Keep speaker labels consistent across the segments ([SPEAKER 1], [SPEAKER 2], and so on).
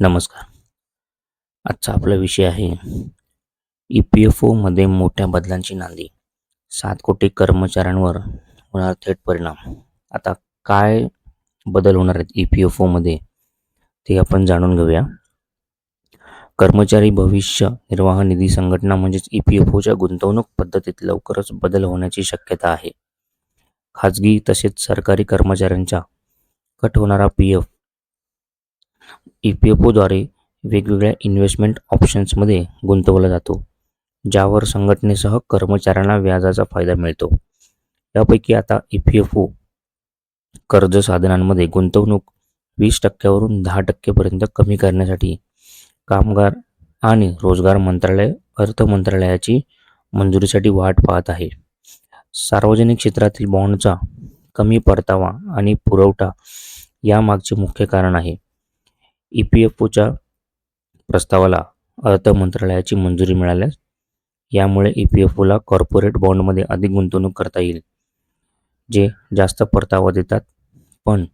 [SPEAKER 1] नमस्कार. आजचा आपला विषय आहे ई पी एफ ओमध्ये मोठ्या बदलांची नांदी. सात कोटी कर्मचाऱ्यांवर होणार थेट परिणाम. आता काय बदल होणार आहेत ई पी एफ ओमध्ये ते आपण जाणून घेऊया. कर्मचारी भविष्य निर्वाह निधी संघटना म्हणजेच ई पी एफ ओच्या गुंतवणूक पद्धतीत लवकरच बदल होण्याची शक्यता आहे. खाजगी तसेच सरकारी कर्मचाऱ्यांच्या कट होणारा P F E P F ओद्वारे वेगवेगळ्या इन्व्हेस्टमेंट ऑप्शन्समध्ये गुंतवला जातो ज्यावर संघटनेसह कर्मचाऱ्यांना व्याजाचा फायदा मिळतो. यापैकी आता ई पी एफ ओ कर्ज साधनांमध्ये गुंतवणूक वीस टक्क्यावरून दहा टक्केपर्यंत कमी करण्यासाठी कामगार आणि रोजगार मंत्रालय अर्थ मंत्रालयाची मंजुरीसाठी वाट पाहत आहे. सार्वजनिक क्षेत्रातील बॉन्डचा कमी परतावा आणि पुरवठा यामागचे मुख्य कारण आहे. ई पी एफ ओच्या प्रस्तावाला अर्थ मंत्रालयाची मंजुरी मिळाल्यास यामुळे ई पी एफ ओला कॉर्पोरेट बॉन्डमध्ये अधिक गुंतवणूक करता येईल जे जास्त परतावा देतात. पण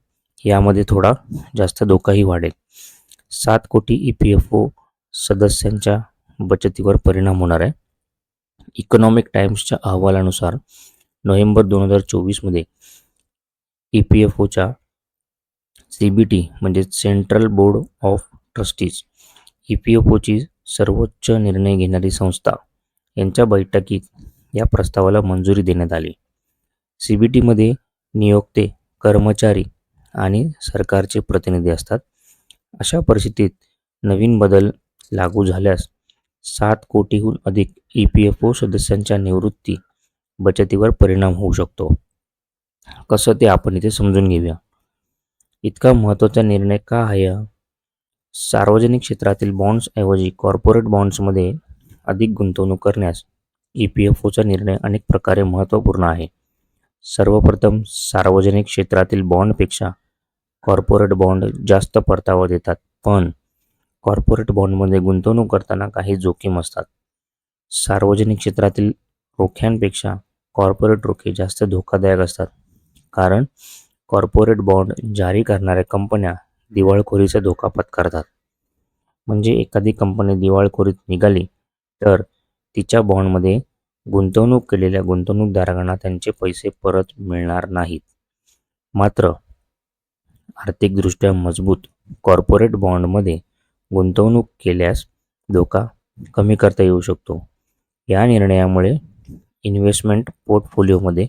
[SPEAKER 1] यामध्ये थोडा जास्त धोकाही वाढेल. सात कोटी ई पी एफ ओ सदस्यांच्या बचतीवर परिणाम होणार आहे. इकॉनॉमिक टाइम्सच्या अहवालानुसार नोव्हेंबर दोन हजार चोवीसमध्ये ई पी एफ ओच्या सी बी टी म्हणजेच central board of trustees E P F ओची सर्वोच्च निर्णय घेणारी संस्था. यांच्या बैठकीत या प्रस्तावाला मंजुरी देण्यात आली. सी बी टीमध्ये नियोक्ते कर्मचारी आणि सरकारचे प्रतिनिधी असतात. अशा परिस्थितीत नवीन बदल लागू झाल्यास सात कोटीहून अधिक ई पी एफ ओ सदस्यांच्या निवृत्ती बचतीवर परिणाम होऊ शकतो. कसं ते आपण इथे समजून घेऊया? इतका महत्त्वाचा निर्णय का आहे? सार्वजनिक क्षेत्रातील बॉन्ड्सऐवजी कॉर्पोरेट बॉन्ड्समध्ये अधिक गुंतवणूक करण्यास ई पी एफ ओचा निर्णय अनेक प्रकारे महत्त्वपूर्ण आहे. सर्वप्रथम सार्वजनिक क्षेत्रातील बॉन्डपेक्षा कॉर्पोरेट बॉन्ड जास्त परतावा देतात. पण कॉर्पोरेट बॉन्डमध्ये गुंतवणूक करताना काही जोखीम असतात. सार्वजनिक क्षेत्रातील रोख्यांपेक्षा कॉर्पोरेट रोखे जास्त धोकादायक असतात. कारण कॉर्पोरेट बॉन्ड जारी करणाऱ्या कंपन्या दिवाळखोरीचा धोका पत्करतात. म्हणजे एखादी कंपनी दिवाळखोरीत निघाली तर तिच्या बॉन्डमध्ये गुंतवणूक केलेल्या गुंतवणूकदारांना त्यांचे पैसे परत मिळणार नाहीत. मात्र आर्थिकदृष्ट्या मजबूत कॉर्पोरेट बॉन्डमध्ये गुंतवणूक केल्यास धोका कमी करता येऊ शकतो. या निर्णयामुळे इन्व्हेस्टमेंट पोर्टफोलिओमध्ये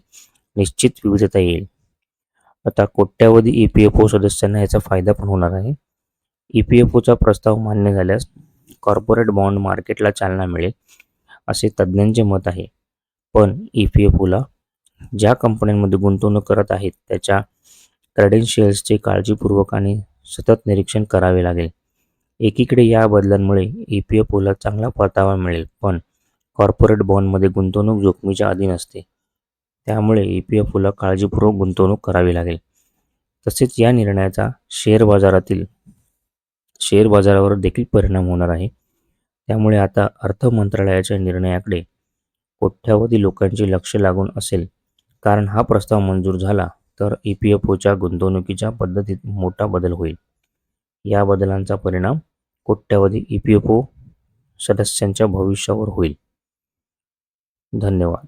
[SPEAKER 1] निश्चित विविधता येईल. आता कोट्यावधी ई पी एफ ओ सदस्यांना याचा फायदा पण होणार आहे. ई पी एफ ओचा प्रस्ताव मान्य झाल्यास कॉर्पोरेट बॉन्ड मार्केटला चालना मिळेल असे तज्ज्ञांचे मत आहे. पण ई पी एफ ओला ज्या कंपन्यांमध्ये गुंतवणूक करत आहेत त्याच्या क्रेडेन्शियल्सचे काळजीपूर्वक आणि सतत निरीक्षण करावे लागेल. एकीकडे या बदलांमुळे ई पी एफ ओला चांगला परतावा मिळेल पण कॉर्पोरेट बॉन्डमध्ये गुंतवणूक जोखमीच्या अधीन असते. त्यामुळे ई पी एफ ओला काळजीपूर्वक गुंतवणूक करावी लागेल. तसेच या निर्णयाचा शेअर बाजारातील शेअर बाजारावर देखील परिणाम होणार आहे. त्यामुळे आता अर्थ मंत्रालयाच्या निर्णयाकडे कोट्यावधी लोकांचे लक्ष लागून असेल. कारण हा प्रस्ताव मंजूर झाला तर ई पी एफ ओच्या गुंतवणुकीच्या पद्धतीत मोठा बदल होईल. या बदलांचा परिणाम कोट्यावधी ई पी एफ ओ सदस्यांच्या भविष्यावर होईल. धन्यवाद.